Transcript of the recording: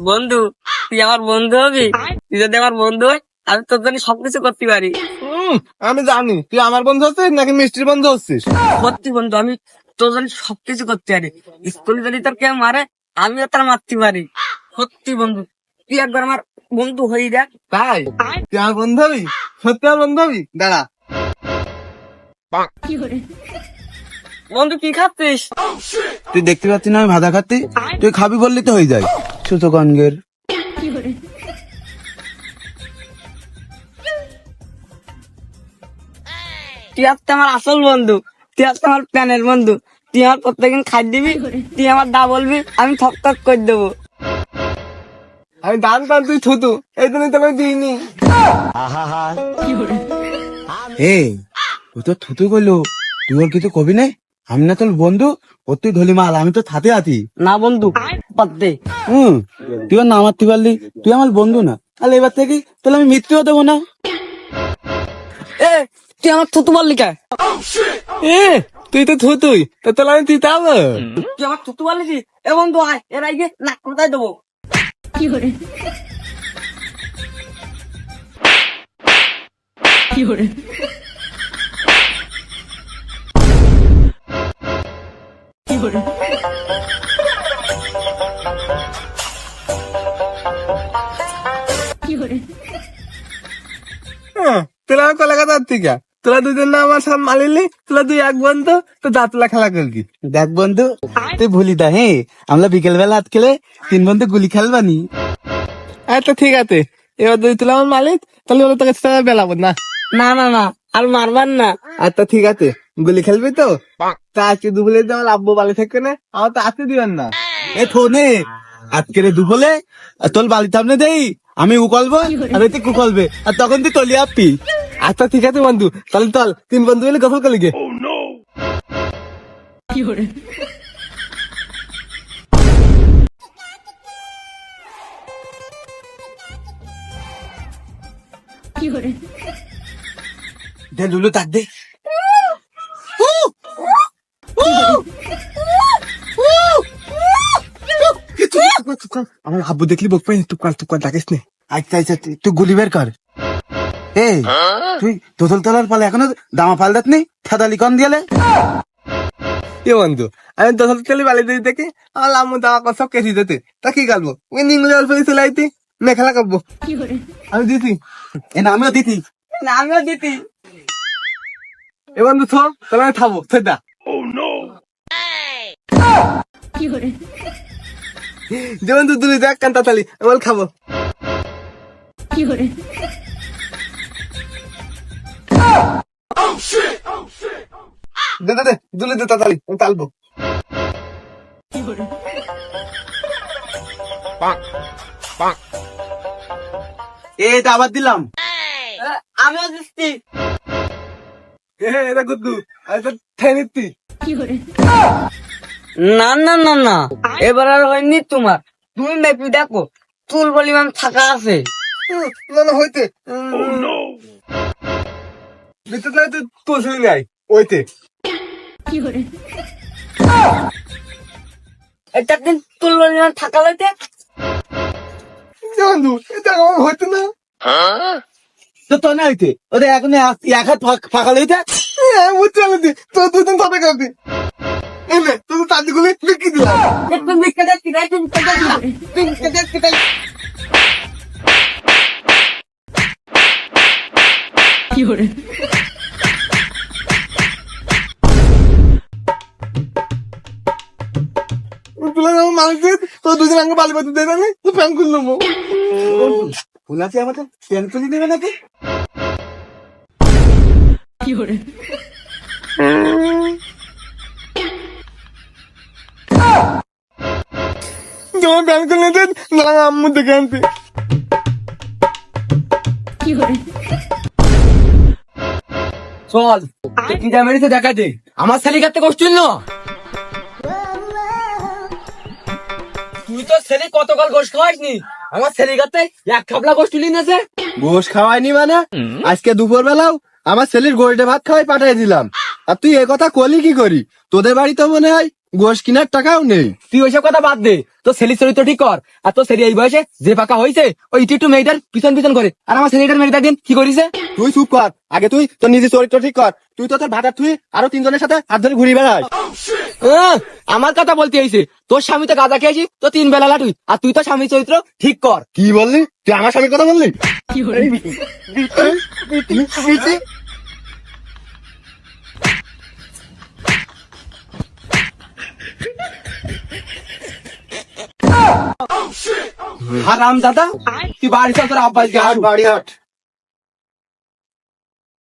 বন্ধু তুই আমার বন্ধু হবি? তুই যদি আমার বন্ধু হয় আমি তোর জন্য সবকিছু করতে পারি। হুম, আমি জানি। তুই আমার বন্ধু হচ্ছিস নাকি মিষ্টির বন্ধু হচ্ছিস? সত্যি বন্ধু আমি তোর জন্য সবকিছু করতে পারি। স্কুলে যদি তোর কেউ মারে আমিও তার মারতে পারি সত্যি বন্ধু তুই একবার আমার বন্ধু হয়ে দেখ। তাই তুই আমার বন্ধু হবি? সত্যি আমার বন্ধু হবি? দাঁড়া। বন্ধু কি খাচ্ছিস? তুই দেখতে পাচ্ছি না আমি ভাজা খাচ্ছি? তুই খাবি বললি তো হয়ে যায়। সুতো কনগের তুই হচ্ছে আমার আসল বন্ধু তুই হচ্ছে আমার প্যানের বন্ধু। তুই আমার প্রত্যেকদিন খাই দিবি তুই আমার দা বলবি আমি থক থক করে দেবো। আমি দান পান তুই থুতু এই জন্য তোকে দিইনি। এ ও তো থুতু করল তুই ওর কিছু কবি নাই? আমি না তোর বন্ধু ও তুই ধলি মাল আমি তো থাতে আছি। না বন্ধু বাদ দে। হুম তুই না মারতে পারলি তুই আমার বন্ধু না। তাহলে এবার থেকে তাহলে আমি মৃত্যুও দেবো না। এ তুই আমার থুতু বললি কে? এ তুই তো থুতুই তো তাহলে আমি তুই তাব তুই আমার থুতু বললি কি? এ বন্ধু আয় এর আগে নাক কোথায় দেবো? তোরা আমার কলাকাতা থেকে। তোরা দুজন না আমার সাথে মালিলি তোরা দুই এক বন্ধু? তো দাঁতলা খেলা করবি। দেখ বন্ধু তুই ভুলি দা হ্যাঁ আমরা বিকেল বেলা হাত খেলে তিন বন্ধু গুলি খেলবানি। আচ্ছা ঠিক আছে। এবার দুই তুলা আমার মালিক তাহলে ওরা তোকে সাথে বেলাবো না? না না না আর মারবার না। আচ্ছা ঠিক আছে। গুলি খেলবি তো? তা আজকে দুপুরে যে আমার আব্বু বালি থাকবে না আমার তো আসতে দিবেন না। এ থোনে আজকে রে দুপুলে তোর বাড়ির সামনে দেই। আমি উকলবো আর তুই কুকলবে। আর তখন তুই তলি আপি। আচ্ছা ঠিক আছে বন্ধু তাহলে চল তিন বন্ধু মিলে গসল করলি গে। দে লুলু তাক দে। আমার আব্বু দেখলি বক পাই টুকাল টুকাল ডাকিস নে। আচ্ছা আচ্ছা তুই- তুই গুলি বের কর। এই তুই দোতল তলার পালে এখনও দামা পাল দাত নেই থাদালি কন দিয়ালে। এ বন্ধু আমি দশ চলি বালি দিয়ে দেখি আমার আম্মু দাওয়া কর সব কেসি দিতে। তা কি গালবো? ওই নিংলে অল্প দিয়ে চলে আইতি মেখেলা করব। আমি দিছি। এ না আমিও দিতি না আমিও দিতি এ বন্ধু থ তাহলে আমি থামো সেটা যে বন্ধু দুলি দেখ কান্তা তালি আমি খাব। দে দে দে দুলি দে তাড়াতাড়ি আমি তালবো। এটা আবার দিলাম। আমিও দিচ্ছি। এটা গুদ্দু আমি তো ঠেয়ে নিচ্ছি না না না না। এবার আর হয়নি তোমার। তুমি মেপি দেখো চুল পরিমাণ থাকা আছে। না না হইতে। ভিতরে তো তোর নাই ওইতে এটা দিন চুল পরিমাণ থাকা লইতে যে এটা আমার হইতে না। তো তো না হইতে? ওদের এখন এক এক হাত ফাঁক- ফাঁকা লইতে? হ্যাঁ বুঝতে পারলি তোর দুদিন তবে করবি। এলে তোর তাজগুলি বিক্রি দিলাম একটু মিথ্যে দেখছি না একটু মিথ্যে দেখছি না। একটু মিথ্যে দেখছি তাই। তুলে মানুষ তোর দুদিন আগে বালি বাতি দেবে না তুই প্যান খুললাম ফুল আছে আমাদের তুলি দেবে নাকি তোমার প্যান খুললে দেন না আম্মু দেখে আনতে। চল কি দেখা দে। আমার ছেলে কাটতে করছিল না তুই তো ছেলে কত কাল গোশ খাওয়াইসনি? আমার ছেলে কাতে এক খাবলা গোশ তুলি নেছে গোশ খাওয়াইনি মানে? আজকে দুপুর বেলাও আমার ছেলের গোল্ডে ভাত খাওয়াই পাঠিয়ে দিলাম। আর তুই এ কথা কলি কি করি? তোদের বাড়ি তো মনে হয় গোশ কেনার টাকাও নেই। তুই ওইসব কথা বাদ দে। তো ছেলের চরিত্র ঠিক কর আর তো ছেলে এই বয়সে যে পাকা হয়েছে ওই একটু একটু মেয়েটার পিছন পিছন করে। আর আমার ছেলেটার মেয়েটা দিন কি করিছে? তুই চুপ কর। আগে তুই তোর নিজের চরিত্র ঠিক কর। তুই তো তোর ভাতার তুই আরও তিনজনের সাথে হাত ধরে ঘুরি বেড়াস। আমার কথা বলতে আইছে তোর স্বামী তো গাঁজা খেয়েছি তো তিন বেলা লাটুই। আর তুই তো স্বামীর চরিত্র ঠিক কর। কি বললি? তুই আমার স্বামীর কথা বললি? হারাম দাদা তুই বাড়ি চল তোর আব্বাস গে হাট বাড়ি হাট